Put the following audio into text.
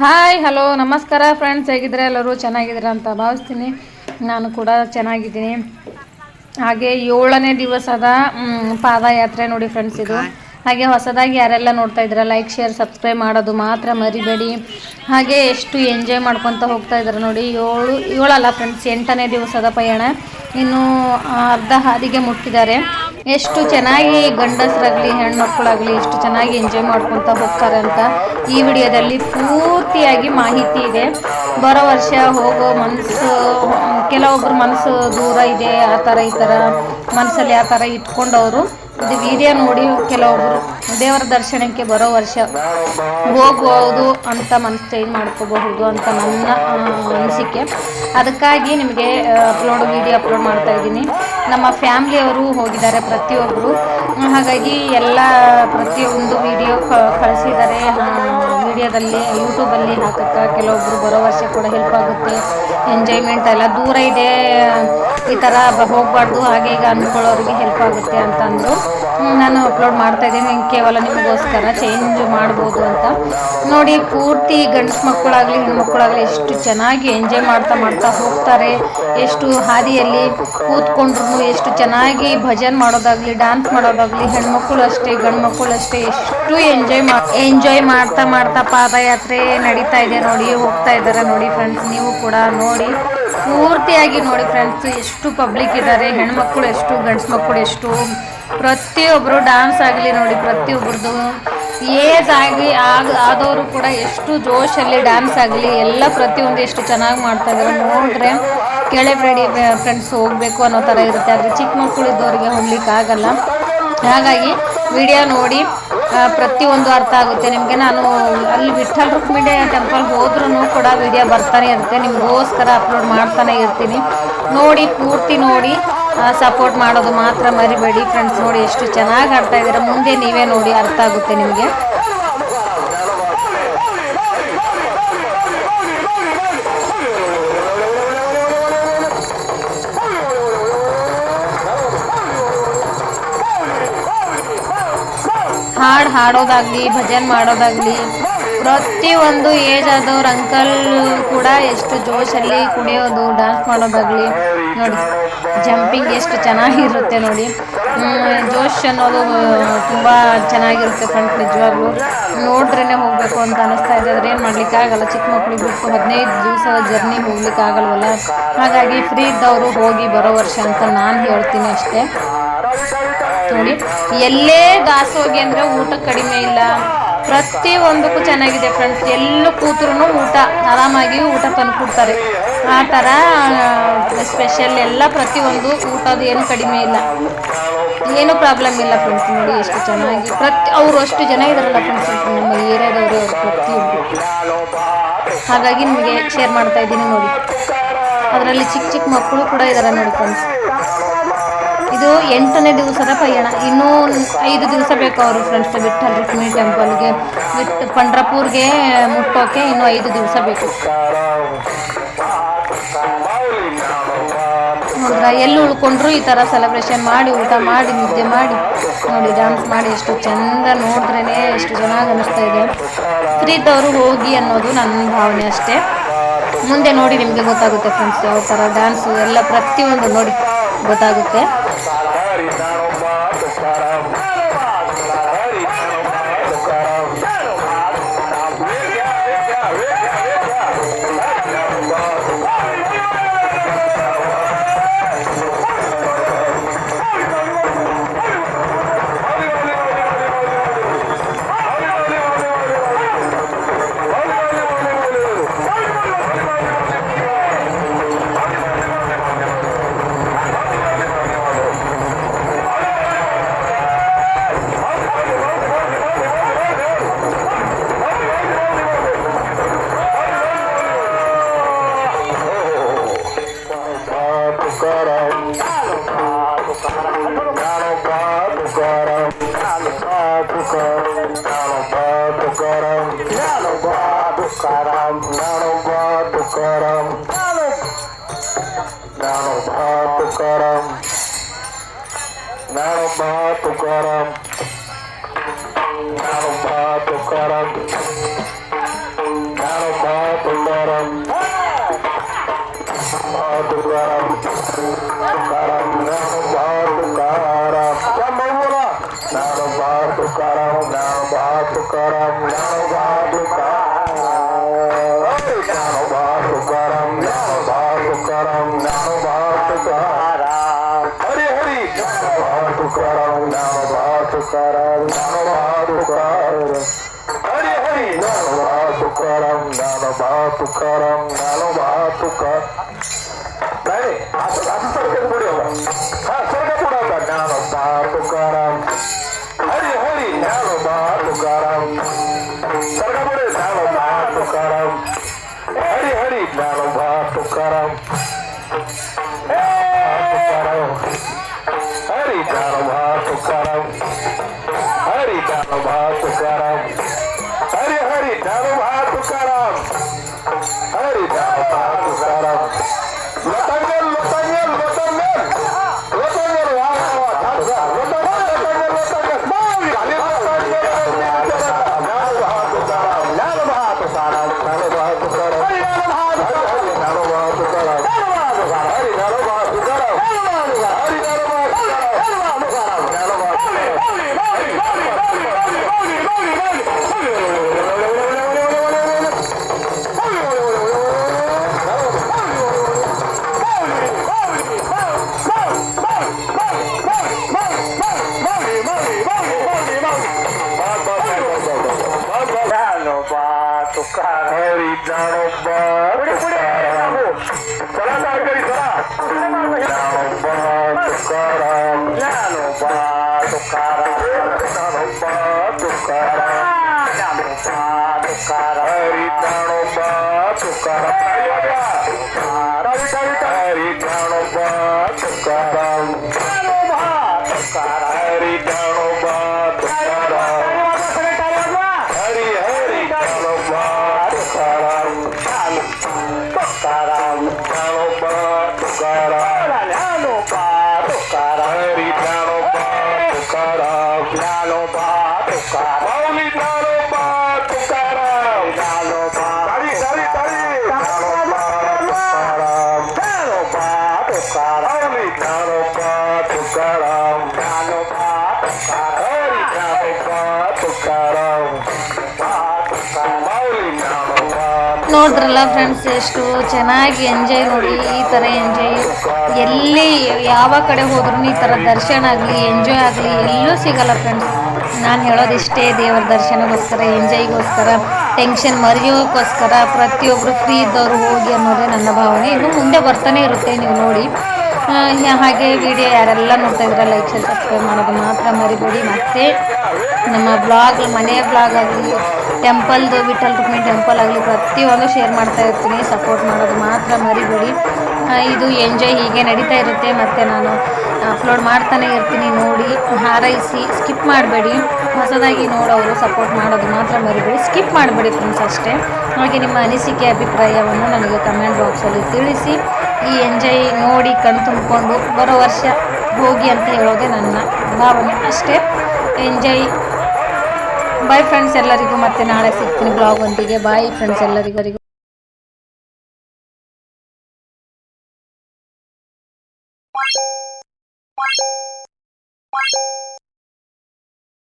Hi hello ನಮಸ್ಕಾರ friends ಹೇಗಿದ್ರೆ ಎಲ್ಲರೂ? ಚೆನ್ನಾಗಿದ್ದೀರಾ ಅಂತ ಭಾವಿಸ್ತೀನಿ. ನಾನು ಕೂಡ ಚೆನ್ನಾಗಿದ್ದೀನಿ. ಹಾಗೆ ಏಳನೇ ದಿವಸದ ಪಾದಯಾತ್ರೆ ನೋಡಿ ಫ್ರೆಂಡ್ಸ್ ಇದು. ಹಾಗೆ ಹೊಸದಾಗಿ ಯಾರೆಲ್ಲ ನೋಡ್ತಾ ಇದ್ರ ಲೈಕ್ ಶೇರ್ ಸಬ್ಸ್ಕ್ರೈಬ್ ಮಾಡೋದು ಮಾತ್ರ ಮರಿಬೇಡಿ. ಹಾಗೆ ಎಷ್ಟು ಎಂಜಾಯ್ ಮಾಡ್ಕೊತ ಹೋಗ್ತಾ ಇದ್ದಾರೆ ನೋಡಿ, ಏಳು, ಏಳಲ್ಲ ಫ್ರೆಂಡ್ಸ್ ಎಂಟನೇ ದಿವಸದ ಪಯಣ. ಇನ್ನು ಅರ್ಧ ಹಾದಿಗೆ ಮುಟ್ಟಿದ್ದಾರೆ. ಎಷ್ಟು ಚೆನ್ನಾಗಿ ಗಂಡಸರಾಗಲಿ, ಹೆಣ್ಮಕ್ಳಾಗಲಿ ಎಷ್ಟು ಚೆನ್ನಾಗಿ ಎಂಜಾಯ್ ಮಾಡ್ಕೊತ ಹೋಗ್ತಾರೆ ಅಂತ ಈ ವಿಡಿಯೋದಲ್ಲಿ ಪೂರ್ತಿಯಾಗಿ ಮಾಹಿತಿ ಇದೆ. ಬರೋ ವರ್ಷ ಹೋಗೋ ಮನಸ್ಸು ಕೆಲವೊಬ್ಬರು ಮನಸ್ಸು ದೂರ ಇದೆ, ಆ ಥರ ಈ ಥರ ಮನಸ್ಸಲ್ಲಿ ಆ ಥರ ಇಟ್ಕೊಂಡವರು. ಇದು ವಿಡಿಯೋ ನೋಡಿ ಕೆಲವೊಬ್ರು ದೇವರ ದರ್ಶನಕ್ಕೆ ಬರೋ ವರ್ಷ ಹೋಗ್ಬೋದು ಅಂತ ಮನಸ್ಸು ಚೇಂಜ್ ಮಾಡ್ಕೋಬಹುದು ಅಂತ ನನ್ನ ಅನಿಸಿಕೆ. ಅದಕ್ಕಾಗಿ ನಿಮಗೆ ಅಪ್ಲೋಡ್ ವಿಡಿಯೋ ಅಪ್ಲೋಡ್ ಮಾಡ್ತಾ ಇದ್ದೀನಿ. ನಮ್ಮ ಫ್ಯಾಮ್ಲಿಯವರು ಹೋಗಿದ್ದಾರೆ ಪ್ರತಿಯೊಬ್ಬರು ಹಾಗಾಗಿ ಎಲ್ಲ ಪ್ರತಿಯೊಂದು ವಿಡಿಯೋ ಕಳಿಸಿದ್ದಾರೆ. ವಿಡಿಯೋದಲ್ಲಿ ಯೂಟ್ಯೂಬಲ್ಲಿ ಹಾಕಕ್ಕೆ ಕೆಲವೊಬ್ಬರು ಬರೋ ವರ್ಷ ಕೂಡ ಹೆಲ್ಪ್ ಆಗುತ್ತೆ. ಎಂಜಾಯ್ಮೆಂಟ್ ಎಲ್ಲ ದೂರ ಇದೆ. ಈ ಥರ ಹೋಗಬಾರ್ದು. ಹಾಗೆ ಈಗ ಅಂದ್ಕೊಳ್ಳೋರಿಗೆ ಹೆಲ್ಪ್ ಆಗುತ್ತೆ ಅಂತ ಅಂದರು ನಾನು ಅಪ್ಲೋಡ್ ಮಾಡ್ತಾ ಇದ್ದೀನಿ. ಕೇವಲ ನಿಮಗೋಸ್ಕರ ಚೇಂಜ್ ಮಾಡ್ಬೋದು ಅಂತ. ನೋಡಿ, ಪೂರ್ತಿ ಗಂಡಸು ಮಕ್ಕಳಾಗಲಿ, ಹೆಣ್ಮಕ್ಳಾಗಲಿ ಎಷ್ಟು ಚೆನ್ನಾಗಿ ಎಂಜಾಯ್ ಮಾಡ್ತಾ ಮಾಡ್ತಾ ಹೋಗ್ತಾರೆ. ಎಷ್ಟು ಹಾದಿಯಲ್ಲಿ ಕೂತ್ಕೊಂಡ್ರು ಎಷ್ಟು ಚೆನ್ನಾಗಿ ಭಜನ್ ಮಾಡೋದಾಗಲಿ ಡ್ಯಾನ್ಸ್ ಮಾಡೋದಾಗ್ಲಿ, ಹೆಣ್ಮಕ್ಳು ಅಷ್ಟೇ, ಗಂಡು ಮಕ್ಕಳು ಅಷ್ಟೇ ಎಷ್ಟು ಎಂಜಾಯ್ ಮಾ ಎಂಜಾಯ್ ಮಾಡ್ತಾ ಮಾಡ್ತಾ ಪಾದಯಾತ್ರೆ ನಡೀತಾ ಇದೆ ನೋಡಿ, ಹೋಗ್ತಾ ಇದ್ದಾರೆ ನೋಡಿ ಫ್ರೆಂಡ್ಸ್ ನೀವು ಕೂಡ ನೋಡಿ. ಪೂರ್ತಿಯಾಗಿ ನೋಡಿ ಫ್ರೆಂಡ್ಸ್ ಎಷ್ಟು ಪಬ್ಲಿಕ್ ಇದ್ದಾರೆ, ಹೆಣ್ಮಕ್ಳು ಎಷ್ಟು, ಗಂಡ್ಸು ಮಕ್ಕಳು ಎಷ್ಟು ಪ್ರತಿಯೊಬ್ಬರು ಡ್ಯಾನ್ಸ್ ಆಗಲಿ ನೋಡಿ ಪ್ರತಿಯೊಬ್ಬರದು ಏಜ್ ಆಗಿ ಆಗ ಆದವರು ಕೂಡ ಎಷ್ಟು ಜೋಶಲ್ಲಿ ಡ್ಯಾನ್ಸ್ ಆಗಲಿ ಎಲ್ಲ ಪ್ರತಿಯೊಂದು ಎಷ್ಟು ಚೆನ್ನಾಗಿ ಮಾಡ್ತಾ ಇದ್ದಾರೆ ನೋಡ್ರೆ ಕೆಳಬೇಡಿ ಫ್ರೆಂಡ್ಸ್ ಹೋಗಬೇಕು ಅನ್ನೋ ಥರ ಇರುತ್ತೆ. ಆದರೆ ಚಿಕ್ಕ ಮಕ್ಕಳು ಇದ್ದವರಿಗೆ ಹೋಗ್ಲಿಕ್ಕೆ ಆಗಲ್ಲ. ಹಾಗಾಗಿ ವಿಡಿಯೋ ನೋಡಿ ಪ್ರತಿಯೊಂದು ಅರ್ಥ ಆಗುತ್ತೆ. ನಿಮಗೆ ನಾನು ಅಲ್ಲಿ ವಿಠಲ್ ರುಕ್ಮಿಣಿ ಟೆಂಪಲ್ ಹೋದ್ರೂ ಕೂಡ ವಿಡಿಯೋ ಬರ್ತಾನೆ ಇರುತ್ತೆ. ನಿಮಗೋಸ್ಕರ ಅಪ್ಲೋಡ್ ಮಾಡ್ತಾನೆ ಇರ್ತೀನಿ. ನೋಡಿ, ಪೂರ್ತಿ ನೋಡಿ. ಸಪೋರ್ಟ್ ಮಾಡೋದು ಮಾತ್ರ ಮರಿಬೇಡಿ ಫ್ರೆಂಡ್ಸ್ ನೋಡಿ ಎಷ್ಟು ಚೆನ್ನಾಗಿ ಆಡ್ತಾ ಇದ್ದೀರಾ. ಮುಂದೆ ನೀವೇ ನೋಡಿ ಅರ್ಥ ಆಗುತ್ತೆ ನಿಮಗೆ. ಹಾಡು ಹಾಡೋದಾಗಲಿ, ಭಜನ್ ಮಾಡೋದಾಗ್ಲಿ ಪ್ರತಿಯೊಂದು ಏಜ್ ಆದವ್ರು ಅಂಕಲ್ ಕೂಡ ಎಷ್ಟು ಜೋಶಲ್ಲಿ ಕುಡಿಯೋದು ಡಾನ್ಸ್ ಮಾಡೋದಾಗಲಿ ನೋಡಿ ಜಂಪಿಂಗ್ ಎಷ್ಟು ಚೆನ್ನಾಗಿರುತ್ತೆ ನೋಡಿ. ಜೋಶ್ ಅನ್ನೋದು ತುಂಬ ಚೆನ್ನಾಗಿರುತ್ತೆ ಫ್ರೆಂಡ್ಸ್ ನಿಜವಾಗ್ಲೂ. ನೋಡ್ರೇನೆ ಹೋಗಬೇಕು ಅಂತ ಅನಿಸ್ತಾ ಇದೆ. ಆದರೆ ಏನು ಮಾಡಲಿಕ್ಕಾಗಲ್ಲ ಚಿಕ್ಕ ಮಕ್ಕಳಿಗೆ ಬಿಟ್ಟು ಹದಿನೈದು ದಿವಸದ ಜರ್ನಿ ಹೋಗ್ಲಿಕ್ಕೆ ಆಗಲ್ವಲ್ಲ? ಹಾಗಾಗಿ ಫ್ರೀ ಇದ್ದವರು ಹೋಗಿ ಬರೋ ವರ್ಷ ಅಂತ ನಾನು ಹೇಳ್ತೀನಿ ಅಷ್ಟೇ. ನೋಡಿ, ಎಲ್ಲೇ ದಾಸೋಗಿ ಅಂದರೆ ಊಟ ಕಡಿಮೆ ಇಲ್ಲ. ಪ್ರತಿ ಒಂದಕ್ಕೂ ಚೆನ್ನಾಗಿದೆ ಫ್ರೆಂಡ್ಸ್ ಎಲ್ಲೂ ಕೂತ್ರು ಊಟ ಆರಾಮಾಗಿ ಊಟ ತಂದು ಕೊಡ್ತಾರೆ ಆ ಥರ ಸ್ಪೆಷಲ್ ಎಲ್ಲ ಪ್ರತಿಯೊಂದು ಊಟದ ಏನು ಕಡಿಮೆ ಇಲ್ಲ. ಏನು ಪ್ರಾಬ್ಲಮ್ ಇಲ್ಲ ಫ್ರೆಂಡ್ಸ್ ನೋಡಿ ಎಷ್ಟು ಚೆನ್ನಾಗಿ. ಪ್ರತಿ, ಅವರು ಅಷ್ಟು ಜನ ಇದಾರಲ್ಲ ಫ್ರೆಂಡ್ಸ್ ನಮ್ಮ ಏರಿಯಾದವರು ಅವರು ಪ್ರತಿಯೊಬ್ಬರು ಹಾಗಾಗಿ ನಿಮಗೆ ಶೇರ್ ಮಾಡ್ತಾ ಇದ್ದೀನಿ ನೋಡಿ. ಅದರಲ್ಲಿ ಚಿಕ್ಕ ಚಿಕ್ಕ ಮಕ್ಕಳು ಕೂಡ ಇದ್ದಾರೆ ನೋಡಿ ಫ್ರೆಂಡ್ಸ್ ಇದು ಎಂಟನೇ ದಿವಸದ ಪಯಣ. ಇನ್ನೂ ಐದು ದಿವಸ ಬೇಕು ಅವರು ಫ್ರೆಂಡ್ಸ್ ವಿಠಲ್ ರುಕ್ಮಿಣಿ ಟೆಂಪಲ್ಗೆ ವಿಟ್ ಪಂಡ್ರಪುರ್ಗೆ ಮುಟ್ಟೋಕೆ ಇನ್ನೂ ಐದು ದಿವಸ ಬೇಕು. ನೋಡಿದ್ರ? ಎಲ್ಲಿ ಉಳ್ಕೊಂಡ್ರು ಈ ಥರ ಸೆಲೆಬ್ರೇಷನ್ ಮಾಡಿ, ಊಟ ಮಾಡಿ, ನಿದ್ದೆ ಮಾಡಿ. ನೋಡಿ ಡ್ಯಾನ್ಸ್ ಮಾಡಿ ಎಷ್ಟು ಚಂದ ನೋಡಿದ್ರೇ ಎಷ್ಟು ಚೆನ್ನಾಗಿ ಅನಿಸ್ತಾ ಇದೆ. ಪ್ರೀತವರು ಹೋಗಿ ಅನ್ನೋದು ನನ್ನ ಭಾವನೆ ಅಷ್ಟೇ. ಮುಂದೆ ನೋಡಿ ನಿಮಗೆ ಗೊತ್ತಾಗುತ್ತೆ ಫ್ರೆಂಡ್ಸ್ ಯಾವ ಥರ ಡ್ಯಾನ್ಸು ಎಲ್ಲ ಪ್ರತಿಯೊಂದು ನೋಡಿ ಗೊತ್ತಾಗುತ್ತೆ. Tukaram, Nanamba, Tukaram, Nanamba, Tukaram, Nanamba, Tukaram, Nanamba, Tukaram, Nanamba, Tukaram, Nanamba, Tukaram, Hari Hari नाम तुकाराम नाम बा तुकाराम नाम बा तुकाराम Caramba! ನೋಡ್ರಲ್ಲ ಫ್ರೆಂಡ್ಸ್ ಎಷ್ಟು ಚೆನ್ನಾಗಿ ಎಂಜಾಯ್ ನೋಡಿ ಈ ಥರ ಎಂಜಾಯ್ ಎಲ್ಲಿ, ಯಾವ ಕಡೆ ಹೋದ್ರೂ ಈ ಥರ ದರ್ಶನ ಆಗಲಿ ಎಂಜಾಯ್ ಆಗಲಿ, ಎಲ್ಲೂ ಸಿಗಲ್ಲ ಫ್ರೆಂಡ್ಸ್ ನಾನು ಹೇಳೋದಿಷ್ಟೇ ದೇವರ ದರ್ಶನಗೋಸ್ಕರ ಎಂಜಾಯ್ಗೋಸ್ಕರ ಟೆನ್ಷನ್ ಮರೆಯೋಕ್ಕೋಸ್ಕರ ಪ್ರತಿಯೊಬ್ಬರು ಫ್ರೀ ಇದ್ದವರು ಹೋಗಿ ಅನ್ನೋದೇ ನನ್ನ ಭಾವನೆ. ಇನ್ನು ಮುಂದೆ ಬರ್ತಾನೆ ಇರುತ್ತೆ, ನೀವು ನೋಡಿ. ಹಾಗೆ ವಿಡಿಯೋ ಯಾರೆಲ್ಲ ನೋಡ್ತಾ ಇದ್ರೆ ಲೈಕ್ ಶೇರ್ ಸಬ್ಸ್ಕ್ರೈಬ್ ಮಾಡೋದು ಮಾತ್ರ ಮರಿಬೇಡಿ. ಮತ್ತೆ ನಮ್ಮ ಬ್ಲಾಗ್ ಮನೆಯ ಬ್ಲಾಗ್ ಆಗಲಿ ಟೆಂಪಲ್ದು ವಿಠಲ್ ರುಕ್ಮಿಣಿ ಟೆಂಪಲ್ ಆಗಲಿ, ಪ್ರತಿಯೊಂದು ಶೇರ್ ಮಾಡ್ತಾ ಇರ್ತೀನಿ. ಸಪೋರ್ಟ್ ಮಾಡೋದು ಮಾತ್ರ ಮರಿಬೇಡಿ. ಇದು ಎಂಜಾಯ್ ಹೀಗೆ ನಡೀತಾ ಇರುತ್ತೆ. ಮತ್ತು ನಾನು ಅಪ್ಲೋಡ್ ಮಾಡ್ತಾನೆ ಇರ್ತೀನಿ. ನೋಡಿ, ಹಾರೈಸಿ ಸ್ಕಿಪ್ ಮಾಡಬೇಡಿ. ಹೊಸದಾಗಿ ನೋಡೋರು ಸಪೋರ್ಟ್ ಮಾಡೋದು ಮಾತ್ರ ಮರಿಬೇಡಿ. ಸ್ಕಿಪ್ ಮಾಡಬೇಡಿ ಫ್ರೆಂಡ್ಸ್ ಅಷ್ಟೇ. ಹಾಗೆ ನಿಮ್ಮ ಅನಿಸಿಕೆ, ಅಭಿಪ್ರಾಯವನ್ನು ನನಗೆ ಕಮೆಂಟ್ ಬಾಕ್ಸಲ್ಲಿ ತಿಳಿಸಿ. ಈ ಎಂಜಾಯ್ ನೋಡಿ ಕಣ್ ತುಂಬಿಕೊಂಡು ಬರೋ ವರ್ಷ ಹೋಗಿ ಅಂತ ಹೇಳೋದೆ ನನ್ನ ಭಾವನೆ. ಅಷ್ಟೇ ಎಂಜಾಯ್ ಬಾಯ್ ಫ್ರೆಂಡ್ಸ್ ಎಲ್ಲರಿಗೂ ಮತ್ತೆ ನಾಳೆ ಸಿಗ್ತೀನಿ ಬ್ಲಾಗ್ ಒಂದಿಗೆ. ಬಾಯ್ ಫ್ರೆಂಡ್ಸ್ ಎಲ್ಲರಿಗೂ.